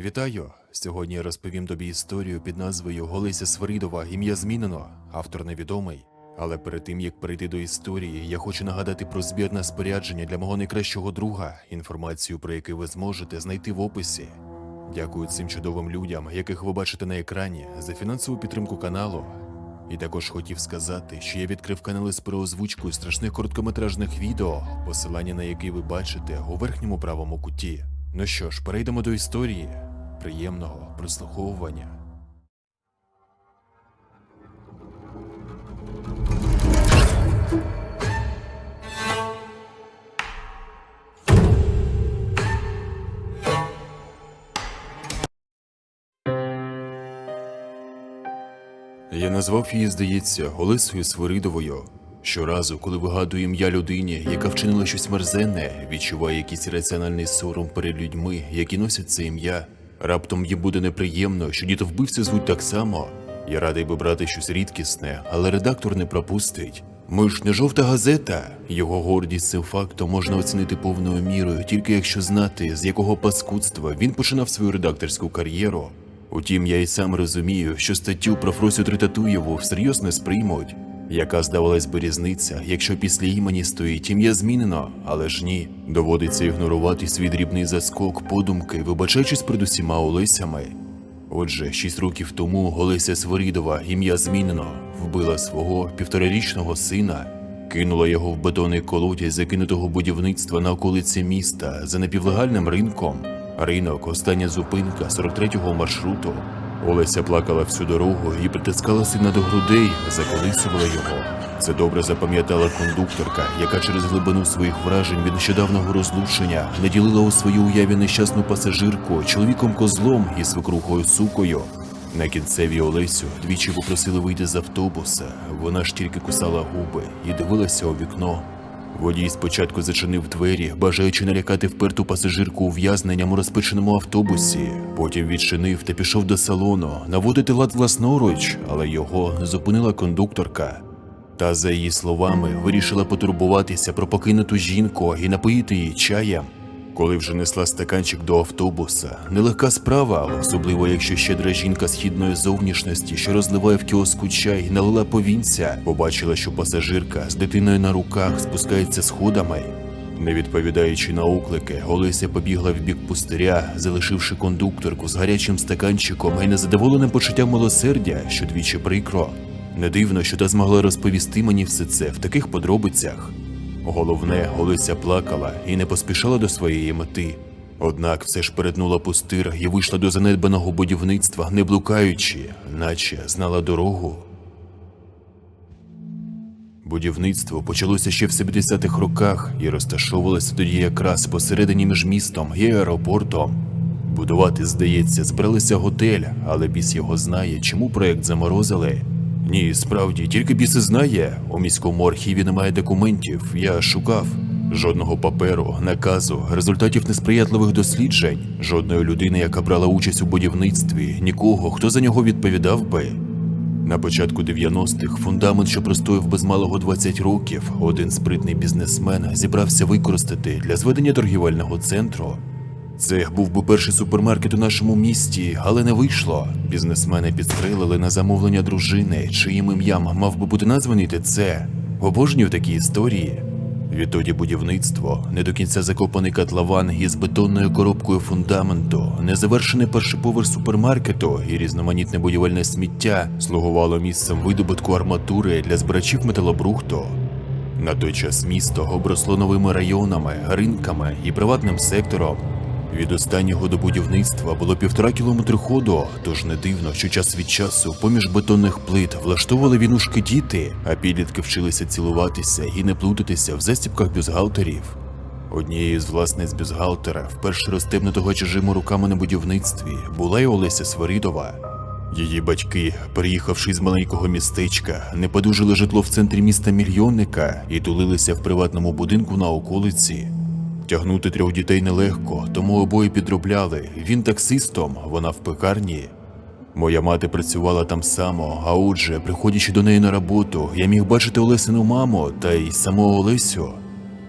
Вітаю! Сьогодні я розповім тобі історію під назвою Голися Свиридова ім'я змінено, автор невідомий. Але перед тим як перейти до історії, я хочу нагадати про збір на спорядження для мого найкращого друга, інформацію про який ви зможете знайти в описі. Дякую цим чудовим людям, яких ви бачите на екрані, за фінансову підтримку каналу. І також хотів сказати, що я відкрив канали з переозвучкою страшних короткометражних відео, посилання на які ви бачите у верхньому правому куті. Ну що ж, перейдемо до історії. Приємного прослуховування. Я назвав її, здається, Олесою Свиридовою. Щоразу, коли вигадую ім'я людині, яка вчинила щось мерзенне, відчуваю якийсь раціональний сором перед людьми, які носять це ім'я. Раптом їм буде неприємно, що дітовбивця звуть так само. Я радий би брати щось рідкісне, але редактор не пропустить. Ми ж не жовта газета. Його гордість цим фактом можна оцінити повною мірою, тільки якщо знати, з якого паскудства він починав свою редакторську кар'єру. Утім, я й сам розумію, що статтю про Фросю Тритатуєву всерйоз не сприймуть. Яка здавалась би різниця, якщо після імені стоїть ім'я змінено, але ж ні, доводиться ігнорувати свій дрібний заскок подумки, вибачаючись перед усіма Олесями. Отже, шість років тому Олеся Свиридова, ім'я змінено, вбила свого півторарічного сина, кинула його в бетонний колодязь закинутого будівництва на околиці міста за напівлегальним ринком. Ринок, остання зупинка 43-го маршруту. Олеся плакала всю дорогу і притискала сина до грудей, заколисувала його. Це добре запам'ятала кондукторка, яка через глибину своїх вражень від нещодавнього розлучення не ділила у своїй уяві нещасну пасажирку чоловіком козлом і свекрухою сукою. На кінцевій Олесю двічі попросили вийти з автобуса. Вона ж тільки кусала губи і дивилася у вікно. Водій спочатку зачинив двері, бажаючи налякати вперту пасажирку ув'язненням у розпеченому автобусі. Потім відчинив та пішов до салону наводити лад власноруч, але його зупинила кондукторка. Та, за її словами, вирішила потурбуватися про покинуту жінку і напоїти її чаєм. Коли вже несла стаканчик до автобуса, нелегка справа, особливо якщо щедра жінка східної зовнішності, що розливає в кіоску чай, налила повінця, побачила, що пасажирка з дитиною на руках спускається сходами. Не відповідаючи на оклики, Олеся побігла в бік пустиря, залишивши кондукторку з гарячим стаканчиком і незадоволеним почуттям милосердя, що двічі прикро. Не дивно, що та змогла розповісти мені все це в таких подробицях. Головне, Олеся плакала і не поспішала до своєї мети. Однак все ж перетнула пустир і вийшла до занедбаного будівництва, не блукаючи, наче знала дорогу. Будівництво почалося ще в 70-х роках і розташовувалося тоді якраз посередині між містом і аеропортом. Будувати, здається, збиралися готель, але біс його знає, чому проект заморозили. Ні, справді, тільки біс і знає. У міському архіві немає документів, я шукав. Жодного паперу, наказу, результатів несприятливих досліджень, жодної людини, яка брала участь у будівництві, нікого, хто за нього відповідав би. На початку 90-х фундамент, що простояв без малого 20 років, один спритний бізнесмен зібрався використати для зведення торгівельного центру. Це був би перший супермаркет у нашому місті, але не вийшло. Бізнесмени підстрелили на замовлення дружини, чиїм ім'ям мав би бути названий ТЦ. Обожнюю такі історії. Відтоді будівництво, не до кінця закопаний котлован із бетонною коробкою фундаменту, незавершений перший поверх супермаркету і різноманітне будівельне сміття слугувало місцем видобутку арматури для збирачів металобрухту. На той час місто обросло новими районами, ринками і приватним сектором. Від останнього до будівництва було півтора кілометри ходу, тож не дивно, що час від часу поміж бетонних плит влаштовували вінушки діти, а підлітки вчилися цілуватися і не плутатися в застібках бюстгальтерів. Однією з власниць бюстгальтера, вперше розтемнутого чужими руками на будівництві, була й Олеся Свиридова. Її батьки, приїхавши з маленького містечка, не подужили житло в центрі міста мільйонника і тулилися в приватному будинку на околиці. Тягнути трьох дітей нелегко, тому обоє підробляли. Він таксистом, вона в пекарні. Моя мати працювала там само, а отже, приходячи до неї на роботу, я міг бачити Олесину маму та й самого Олесю.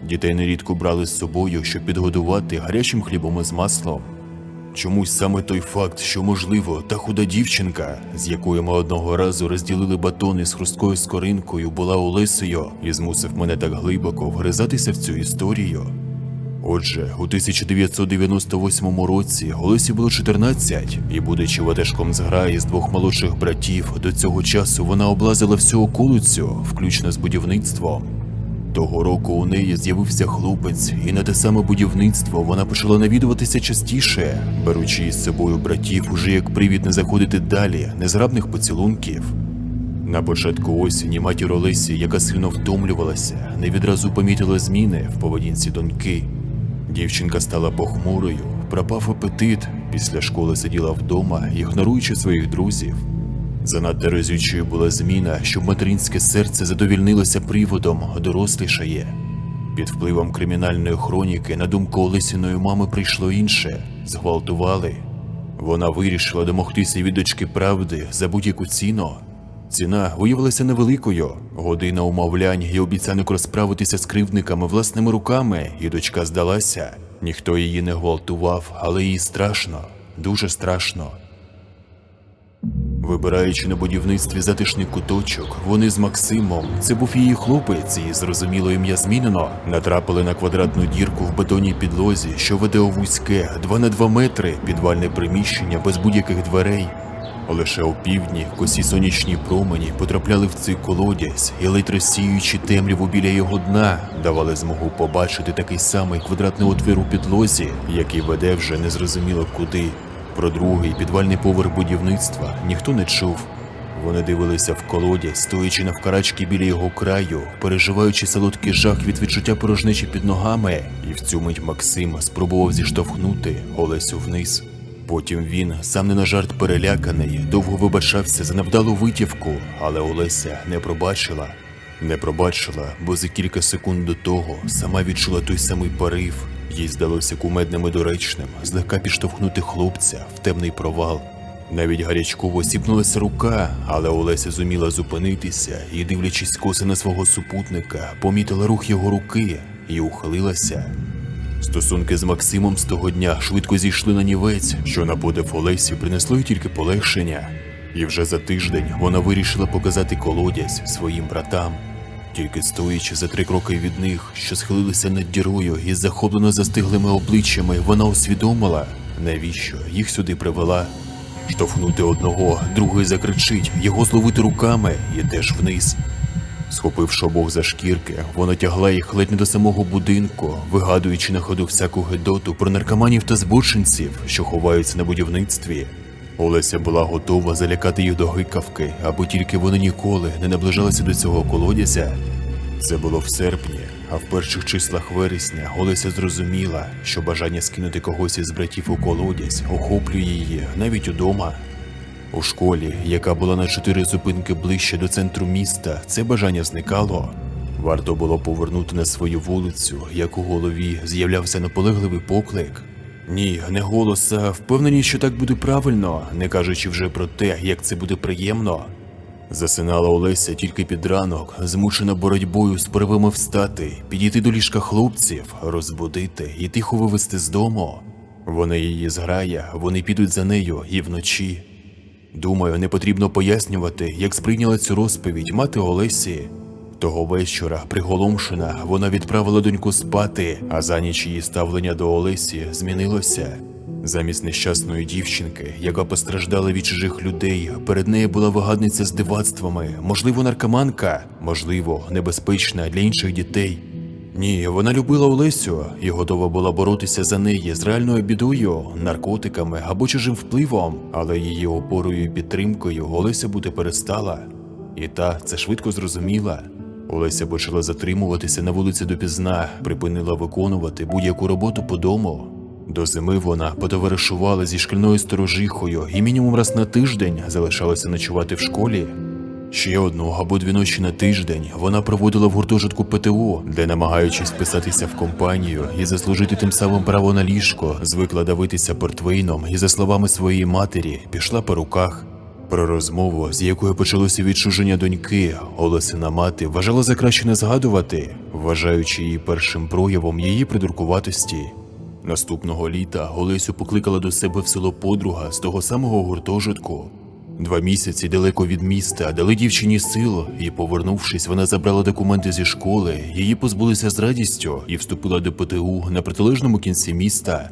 Дітей нерідко брали з собою, щоб підгодувати гарячим хлібом із маслом. Чомусь саме той факт, що можливо, та худа дівчинка, з якою ми одного разу розділили батони з хрусткою скоринкою, була Олесею і змусив мене так глибоко вгризатися в цю історію. Отже, у 1998 році Олесі було 14, і, будучи ватажком зграї з двох молодших братів, до цього часу вона облазила всю околицю, включно з будівництвом. Того року у неї з'явився хлопець, і на те саме будівництво вона почала навідуватися частіше, беручи із собою братів уже як привід не заходити далі незграбних поцілунків. На початку осені матір Олесі, яка сильно втомлювалася, не відразу помітила зміни в поведінці доньки. Дівчинка стала похмурою, пропав апетит, після школи сиділа вдома, ігноруючи своїх друзів. Занадто разючою була зміна, щоб материнське серце задовільнилося приводом дорослішає. Під впливом кримінальної хроніки на думку Олесіної мами прийшло інше зґвалтували. Вона вирішила домогтися від дочки правди за будь-яку ціну. Ціна виявилася невеликою. Година умовлянь і обіцянок розправитися з кривдниками власними руками, і дочка здалася. Ніхто її не гвалтував, але їй страшно, дуже страшно. Вибираючи на будівництві затишний куточок, вони з Максимом, це був її хлопець, і зрозуміло ім'я змінено, натрапили на квадратну дірку в бетонній підлозі, що веде у вузьке 2 на 2 метри підвальне приміщення без будь-яких дверей. Лише опівдні косі сонячні промені потрапляли в цей колодязь і ледь розсіюючи темряву біля його дна, давали змогу побачити такий самий квадратний отвір у підлозі, який веде вже незрозуміло куди. Про другий підвальний поверх будівництва ніхто не чув. Вони дивилися в колодязь, стоячи навкарачки біля його краю, переживаючи солодкий жах від відчуття порожнечі під ногами, і в цю мить Максим спробував зіштовхнути Олесю вниз. Потім він, сам не на жарт переляканий, довго вибачався за невдалу витівку, але Олеся не пробачила. Не пробачила, бо за кілька секунд до того сама відчула той самий порив. Їй здалося кумедним і доречним злегка підштовхнути хлопця в темний провал. Навіть гарячково сіпнулася рука, але Олеся зуміла зупинитися і, дивлячись коси на свого супутника, помітила рух його руки і ухилилася. Стосунки з Максимом з того дня швидко зійшли на нівець, що на подив Олесі принесло їй тільки полегшення. І вже за тиждень вона вирішила показати колодязь своїм братам. Тільки стоячи за три кроки від них, що схилилися над дірою і захоплено застиглими обличчями, вона усвідомила, навіщо їх сюди привела. Штовхнути одного, другий закричить, його зловити руками і теж вниз. Схопивши обох за шкірки, вона тягла їх ледь не до самого будинку, вигадуючи на ходу всяку гидоту про наркоманів та збочинців, що ховаються на будівництві. Олеся була готова залякати їх до гикавки, аби тільки вони ніколи не наближалися до цього колодязя. Це було в серпні, а в перших числах вересня Олеся зрозуміла, що бажання скинути когось із братів у колодязь охоплює її навіть удома. У школі, яка була на чотири зупинки ближче до центру міста, це бажання зникало. Варто було повернути на свою вулицю, як у голові з'являвся наполегливий поклик. Ні, не голос, а впевненість, що так буде правильно, не кажучи вже про те, як це буде приємно. Засинала Олеся тільки під ранок, змушена боротьбою з поривами встати, підійти до ліжка хлопців, розбудити і тихо вивести з дому. Вона її зграя, вони підуть за нею і вночі. Думаю, не потрібно пояснювати, як сприйняла цю розповідь мати Олесі. Того вечора, приголомшена, вона відправила доньку спати, а за ніч її ставлення до Олесі змінилося. Замість нещасної дівчинки, яка постраждала від чужих людей, перед нею була вигадниця з дивацтвами, можливо, наркоманка, можливо, небезпечна для інших дітей. Ні, вона любила Олесю і готова була боротися за неї з реальною бідою, наркотиками або чужим впливом, але її опорою і підтримкою Олеся бути перестала. І та це швидко зрозуміла. Олеся почала затримуватися на вулиці допізна, припинила виконувати будь-яку роботу по дому. До зими вона потоваришувала зі шкільною сторожихою і мінімум раз на тиждень залишалася ночувати в школі. Ще одну або дві ночі на тиждень вона проводила в гуртожитку ПТО, де, намагаючись вписатися в компанію і заслужити тим самим право на ліжко, звикла давитися портвейном і, за словами своєї матері, пішла по руках. Про розмову, з якою почалося відчуження доньки, Олесина мати вважала за краще не згадувати, вважаючи її першим проявом її придуркуватості. Наступного літа Олесю покликала до себе в село подруга з того самого гуртожитку. Два місяці далеко від міста дали дівчині сил, і, повернувшись, вона забрала документи зі школи, її позбулися з радістю і вступила до ПТУ на протилежному кінці міста.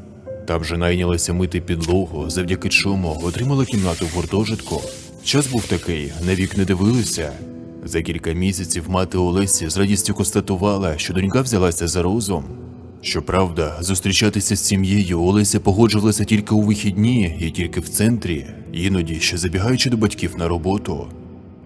Там же найнялася мити підлогу, завдяки чому отримала кімнату в гуртожитку. Час був такий, на вік не дивилися. За кілька місяців мати Олесі з радістю констатувала, що донька взялася за розум. Щоправда, зустрічатися з сім'єю Олеся погоджувалася тільки у вихідні і тільки в центрі, іноді ще забігаючи до батьків на роботу.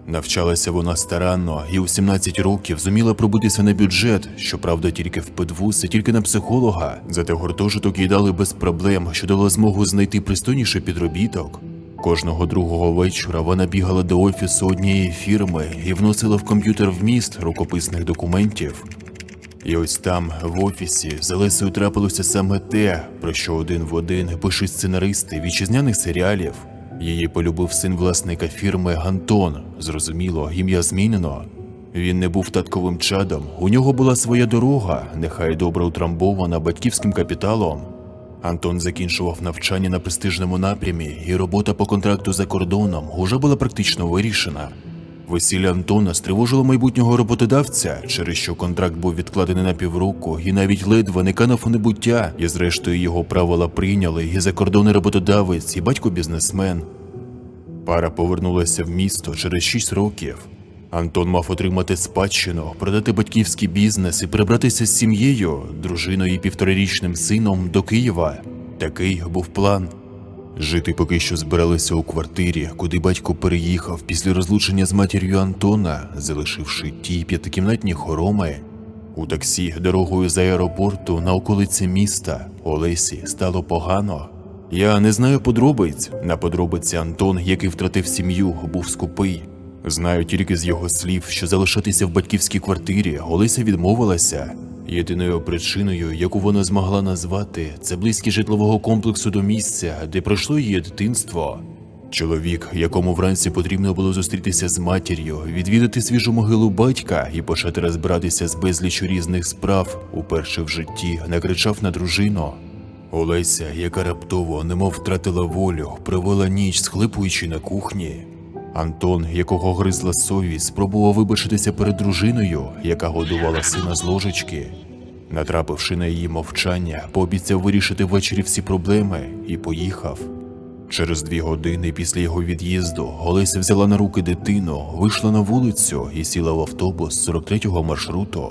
Навчалася вона старанно і у 17 років зуміла пробитися на бюджет, щоправда, тільки в педвуз і тільки на психолога. Зате гуртожиток їй дали без проблем, що дало змогу знайти пристойніший підробіток. Кожного другого вечора вона бігала до офісу однієї фірми і вносила в комп'ютер вміст рукописних документів. І ось там, в офісі, з Олесею трапилося саме те, про що один в один пишуть сценаристи вітчизняних серіалів. Її полюбив син власника фірми Антон. Зрозуміло, ім'я змінено. Він не був татковим чадом, у нього була своя дорога, нехай добре утрамбована батьківським капіталом. Антон закінчував навчання на престижному напрямі, і робота по контракту за кордоном уже була практично вирішена. Весілля Антона стривожило майбутнього роботодавця, через що контракт був відкладений на півроку і навіть ледве не канув у небуття, і зрештою його правила прийняли і закордонний роботодавець, і батько-бізнесмен. Пара повернулася в місто через 6 років. Антон мав отримати спадщину, продати батьківський бізнес і перебратися з сім'єю, дружиною і півторарічним сином до Києва. Такий був план. Жити поки що збиралися у квартирі, куди батько переїхав після розлучення з матір'ю Антона, залишивши ті п'ятикімнатні хороми. У таксі дорогою з аеропорту на околиці міста Олесі стало погано. Я не знаю подробиць. На подробиці Антон, який втратив сім'ю, був скупий. Знаю тільки з його слів, що залишатися в батьківській квартирі Олеся відмовилася. Єдиною причиною, яку вона змогла назвати, це близькість житлового комплексу до місця, де пройшло її дитинство. Чоловік, якому вранці потрібно було зустрітися з матір'ю, відвідати свіжу могилу батька і почати розбиратися з безлічю різних справ, уперше в житті накричав на дружину. Олеся, яка раптово, немов втратила волю, провела ніч, схлипуючи на кухні. Антон, якого гризла совість, спробував вибачитися перед дружиною, яка годувала сина з ложечки. Натрапивши на її мовчання, пообіцяв вирішити ввечері всі проблеми і поїхав. Через дві години після його від'їзду Олеся взяла на руки дитину, вийшла на вулицю і сіла в автобус 43-го маршруту.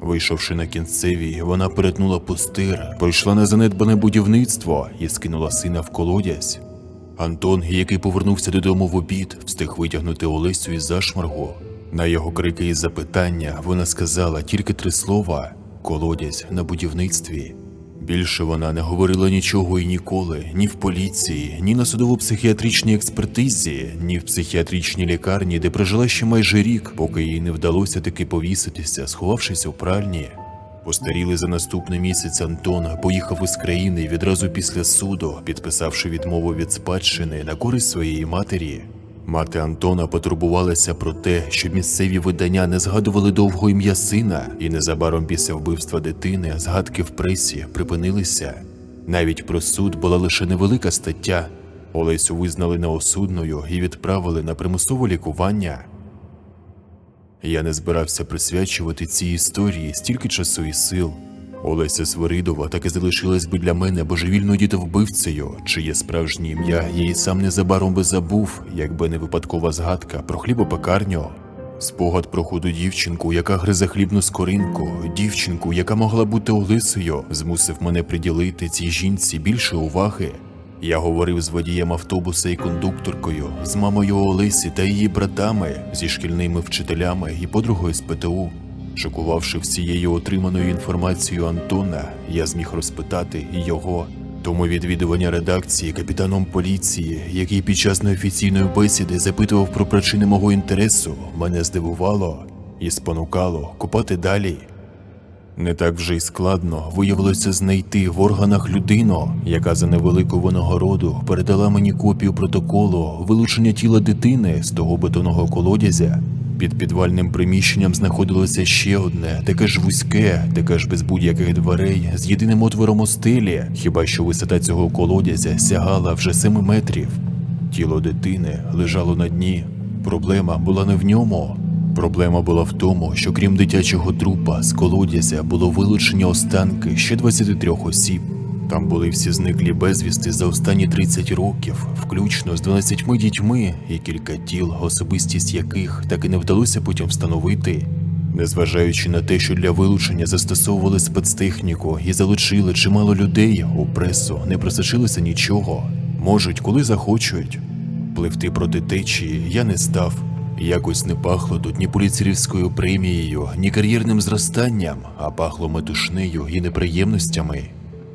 Вийшовши на кінцевій, вона перетнула пустир, пройшла на занедбане будівництво і скинула сина в колодязь. Антон, який повернувся додому в обід, встиг витягнути Олесю із зашмаргу. На його крики і запитання вона сказала тільки три слова колодязь на будівництві. Більше вона не говорила нічого і ніколи, ні в поліції, ні на судово-психіатричній експертизі, ні в психіатричній лікарні, де прожила ще майже рік, поки їй не вдалося таки повіситися, сховавшись у пральні. Постарілий за наступний місяць Антон поїхав із країни відразу після суду, підписавши відмову від спадщини на користь своєї матері. Мати Антона потурбувалася про те, щоб місцеві видання не згадували довго ім'я сина, і незабаром після вбивства дитини згадки в пресі припинилися. Навіть про суд була лише невелика стаття. Олесю визнали неосудною і відправили на примусове лікування. Я не збирався присвячувати цій історії стільки часу і сил. Олеся Свиридова так і залишилась би для мене божевільною дітовбивцею, чиє справжнє ім'я і сам незабаром би забув, якби не випадкова згадка про хлібопекарню. Спогад про худу дівчинку, яка гризе хлібну скоринку, дівчинку, яка могла бути Олесею, змусив мене приділити цій жінці більше уваги. Я говорив з водієм автобуса і кондукторкою, з мамою Олесі та її братами, зі шкільними вчителями і подругою з ПТУ. Шокувавши всією отриманою інформацією Антона, я зміг розпитати його. Тому відвідування редакції капітаном поліції, який під час неофіційної бесіди запитував про причини мого інтересу, мене здивувало і спонукало копати далі. Не так вже й складно виявилося знайти в органах людину, яка за невелику винагороду передала мені копію протоколу вилучення тіла дитини з того бетонного колодязя. Під підвальним приміщенням знаходилося ще одне, таке ж вузьке, таке ж без будь-яких дверей, з єдиним отвором у стелі, хіба що висота цього колодязя сягала вже 7 метрів. Тіло дитини лежало на дні. Проблема була не в ньому. Проблема була в тому, що крім дитячого трупа з колодязя було вилучені останки ще 23 осіб. Там були всі зниклі безвісти за останні 30 років, включно з 12 дітьми і кілька тіл, особистість яких так і не вдалося потім встановити. Незважаючи на те, що для вилучення застосовували спецтехніку і залучили чимало людей, у пресу не просочилося нічого. Можуть, коли захочуть. Пливти проти течії я не став. Якось не пахло тут ні поліцерівською премією, ні кар'єрним зростанням, а пахло метушнею і неприємностями.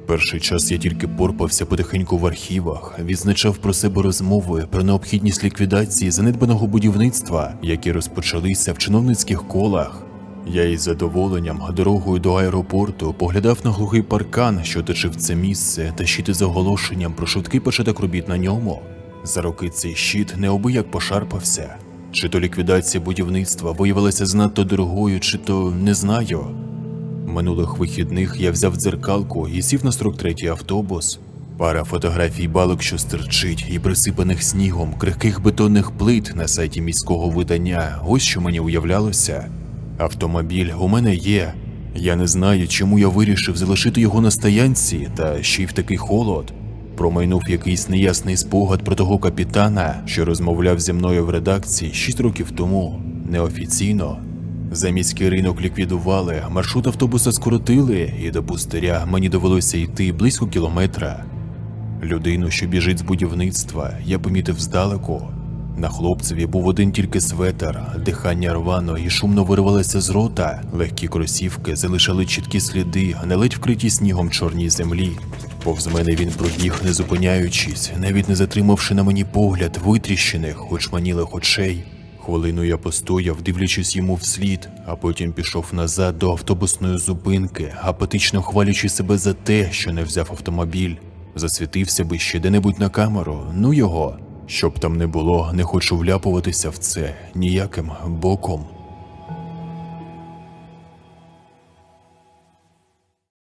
Перший час я тільки порпався потихеньку в архівах, відзначав про себе розмови про необхідність ліквідації занедбаного будівництва, які розпочалися в чиновницьких колах. Я із задоволенням дорогою до аеропорту поглядав на глухий паркан, що точив це місце, та щити з оголошенням про швидкий початок робіт на ньому. За роки цей щит необияк пошарпався. Чи то ліквідація будівництва виявилася занадто дорогою, чи то не знаю. Минулих вихідних я взяв дзеркалку і сів на 43-й автобус. Пара фотографій балок, що стирчить, і присипаних снігом крихких бетонних плит на сайті міського видання. Ось що мені уявлялося. Автомобіль у мене є. Я не знаю, чому я вирішив залишити його на стоянці, та ще й в такий холод. Промайнув якийсь неясний спогад про того капітана, що розмовляв зі мною в редакції 6 років тому, неофіційно. За міський ринок ліквідували, маршрут автобуса скоротили, і до пустиря мені довелося йти близько кілометра. Людину, що біжить з будівництва, я помітив здалеку. На хлопцеві був один тільки светер, дихання рвано і шумно виривалося з рота. Легкі кросівки залишали чіткі сліди, на ледь вкриті снігом чорній землі. Повз мене він пробіг, не зупиняючись, навіть не затримавши на мені погляд витріщених, очманілих очей. Хвилину я постояв, дивлячись йому вслід, а потім пішов назад до автобусної зупинки, апатично хвалячи себе за те, що не взяв автомобіль. Засвітився би ще де-небудь на камеру, ну його. Щоб там не було, не хочу вляпуватися в це ніяким боком.